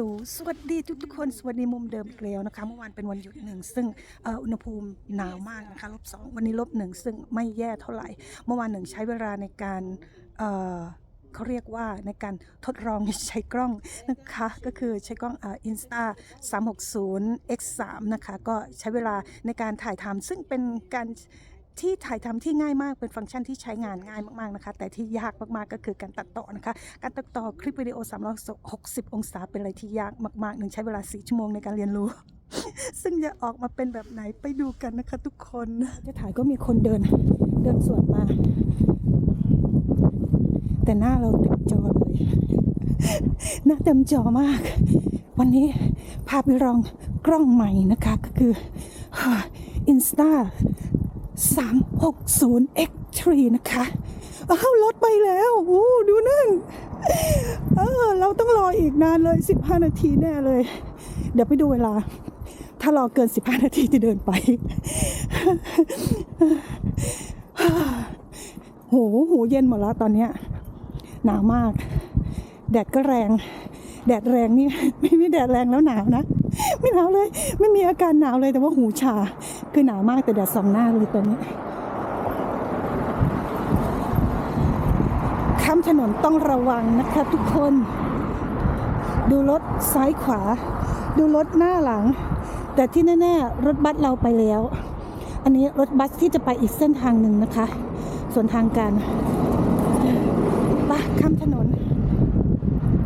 ลสวัสดีทุกทุกคนสวัสดีมุมเดิมอีกแล้วนะคะเมื่อวานเป็นวันหยุดหนึ่งซึ่งอุณหภูมิหนาวมากนะคะลบสองวันนี้ลบหนึ่งซึ่งไม่แย่เท่าไหร่ เมื่อวานหนึ่งใช้เวลาในการเขาเรียกว่าในการทดลองใช้กล้องนะคะ ก็คือใช้กล้องอ่อินสตา360 x 3นะคะ ก็ใช้เวลาในการถ่ายทำซึ่งเป็นการ ที่ถ่ายทำที่ง่ายมากเป็นฟังก์ชันที่ใช้งานง่ายมากๆนะคะ แต่ที่ยากมากๆก็คือการตัดต่อนะคะ การตัดต่อคลิปวิดีโอ 360 องศาเป็นอะไรที่ยากมากๆหนึ่งใช้เวลา 4 ชั่วโมงในการเรียนรู้ซึ่งจะออกมาเป็นแบบไหนไปดูกันนะคะ ทุกคนจะถ่ายก็มีคนเดินเดินสวนมา แต่หน้าเราเต็มจอเลย หน้าเต็มจอมาก วันนี้พาไปลองกล้องใหม่นะคะก็คือ Insta 360 X3 นะคะอ้ารถไปแล้วโอ้ดูนั่นเออเราต้องรออีกนานเลย 15 นาทีแน่เลย เดี๋ยวไปดูเวลา ถ้ารอเกิน 15 นาทีจะเดินไป โหหูเย็นหมดแล้วตอนเนี้ยหนาวมาก แดดก็แรง แดดแรงนี่ไม่ไม่แดดแรงแล้วหนาวนะ ไม่หนาวเลย ไม่มีอาการหนาวเลยแต่ว่าหูชา คือหนาวมากแต่แดดส่องหน้าเลยตอนนี้ข้ามถนนต้องระวังนะคะทุกคน ดูรถซ้ายขวา ดูรถหน้าหลัง แต่ที่แน่ๆรถบัสเราไปแล้ว อันนี้รถบัสที่จะไปอีกเส้นทางหนึ่งนะคะส่วนทางการไปข้ามถนน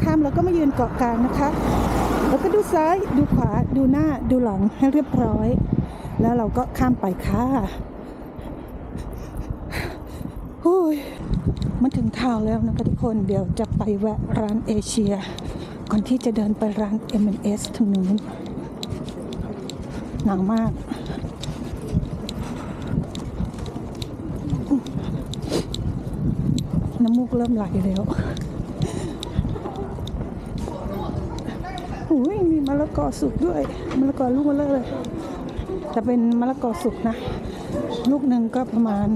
ข้ามแล้วก็มายืนเกาะกลางนะคะ แล้วก็ดูซ้ายดูขวาดูหน้าดูหลังให้เรียบร้อย แล้วเราก็ข้ามไปค่ะโอ้ยมันถึงทาแล้วนะคะทุกคนเดี๋ยวจะไปแวะร้านเอเชีย ก่อนที่จะเดินไปร้าน M&S ทางนู้นหนาวมากน้ำมูกเริ่มไหลแล้ว อ้ยมีมะละกอสุกด้วยมะละกอลูกมะละเลยแต่เป็นมะละกอสุกนะ ลูกหนึ่งก็ประมาณ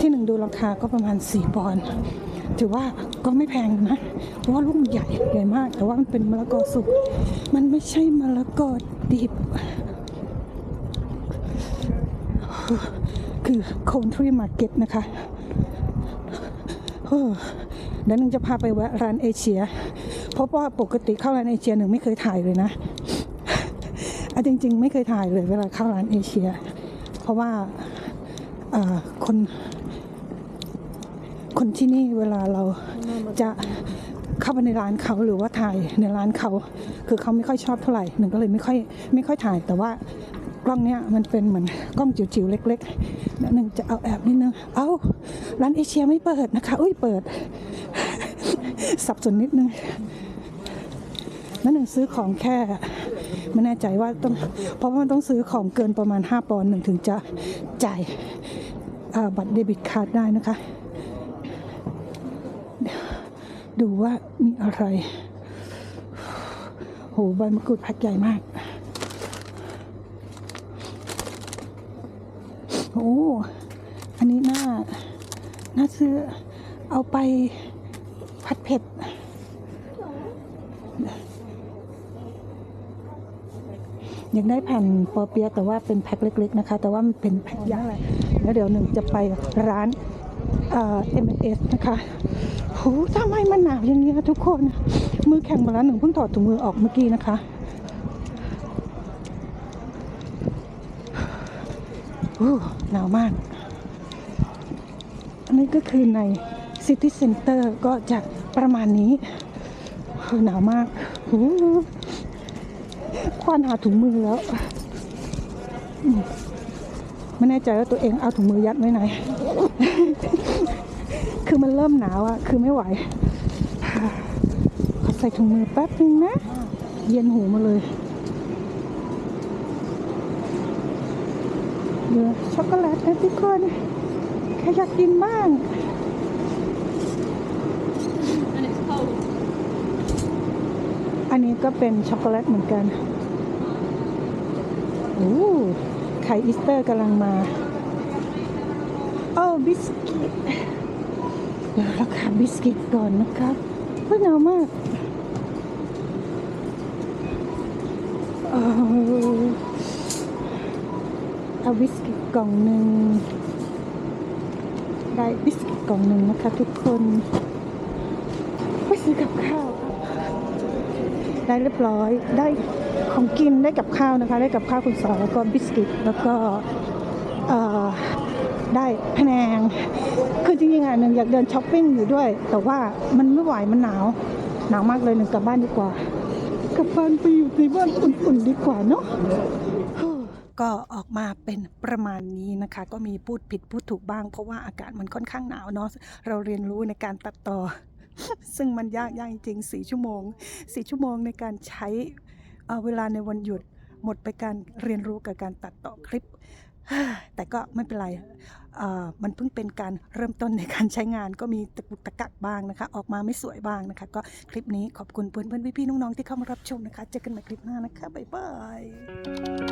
ที่หนึ่งดูราคาก็ประมาณสี่ปอนด์ถือว่าก็ไม่แพงนะ เพราะว่าลูกมันใหญ่ใหญ่มาก แต่ว่ามันเป็นมะละกอสุก มันไม่ใช่มะละกอดิบ คือ country market นะคะเดี๋ยวหนึ่งจะพาไปแวะร้านเอเชีย พราะว่าปกติเข้าร้านเอเชียหนึ่งไม่เคยถ่ายเลยนะอะจริง ๆ ไม่เคยถ่ายเลยเวลาเข้าร้านเอเชีย เพราะว่าคน คนที่นี่เวลาเราจะเข้าไปในร้านเขาหรือว่าถ่ายในร้านเขา คือเขาไม่ค่อยชอบเท่าไหร่หนึ่งก็เลยไม่ค่อยไม่ค่อยถ่าย แต่ว่ากล้องเนี้ยมันเป็นเหมือนกล้องจิ๋วๆเล็กๆหนึ่งจะเอาแอบนิดนึง เอ้าร้านเอเชียไม่เปิดนะคะ อุ้ยเปิด สับสนนิดนึง แล้วหนึ่งซื้อของแค่ไม่แน่ใจว่าต้องเพราะว่ามันต้องซื้อของเกินประมาณ 5 ปอนด์หนึ่งถึงจะจ่ายาบัตรเดบิตการ์ดได้นะคะ ดูว่ามีอะไร โหใบมะกรูดแพ็คใหญ่มากโอ้อันนี้น่าน่าซื้อเอาไปผัดเผ็ด ยังได้แผ่นปอเปี๊ยะแต่ว่าเป็นแพ็คเล็ก ๆ นะคะ แต่ว่ามันเป็นแพ็คใหญ่แล้วเดี๋ยวหนึ่งจะไปร้านเอ่อ M&S นะคะโหทำไมมันหนาวอย่างนี้ยทุกคน มือแข็งหมาแล้วหนึ่งเพิ่งถอดถุงมือออกเมื่อกี้นะคะโอ้หนาวมาก อันนี้ก็คือใน City Center ก็จะประมาณนี้โอ้หนาวมากโอ้ ควานหาถุงมือแล้ว ไม่แน่ใจว่าตัวเองเอาถุงมือยัดไว้ไหน คือมันเริ่มหนาวอะคือไม่ไหวขอใส่ถุงมือแป๊บนึงนะ เย็นหูมาเลยเดี๋ยวช็อกโกแลตนะทุกคนใครอยากกินบ้าง อันนี้ก็เป็นช็อกโกแลตเหมือนกันโอ้ไข่อีสเตอร์กำลังมาโอ้บิสกิตเดี๋ยวเราขาบิสกิตก่อนนะครับเฮ้ยหนาวมากเอาบิสกิตกล่องหนึ่งได้บิสกิตกล่องหนึ่งนะคะทุกคนไปซื้อกับข้าวครับ ได้เรียบร้อย ได้ของกินได้กับข้าวนะคะ ได้กับข้าวคุณสอนแล้วก็บิสกิต แล้วก็ได้พะแนงคือจริงๆอะหนึ่งอยากเดินช้อปปิ้งอยู่ด้วย แต่ว่ามันไม่ไหวมันหนาว หนาวมากเลยหนึ่งกลับบ้านดีกว่า กลับบ้านไปอยู่ในบ้านอุ่นๆดีกว่าเนาะก็ออกมาเป็นประมาณนี้นะคะ ก็มีพูดผิดพูดถูกบ้าง เพราะว่าอากาศมันค่อนข้างหนาวเนาะเราเรียนรู้ในการตัดต่อ ซึ่งมันยากยากจริงๆสี่ชั่วโมงสี่ชั่วโมงในการใช้เเวลาในวันหยุดหมดไปการเรียนรู้กับการตัดต่อคลิป แต่ก็ไม่เป็นไร มันเพิ่งเป็นการเริ่มต้นในการใช้งานก็มีตะกุกตะกักบ้างนะคะ ออกมาไม่สวยบ้างนะคะ ก็คลิปนี้ขอบคุณเพื่อนๆพี่ๆน้องๆที่เข้ามารับชมนะคะ เจอกันใหม่คลิปหน้านะคะ บ๊ายบาย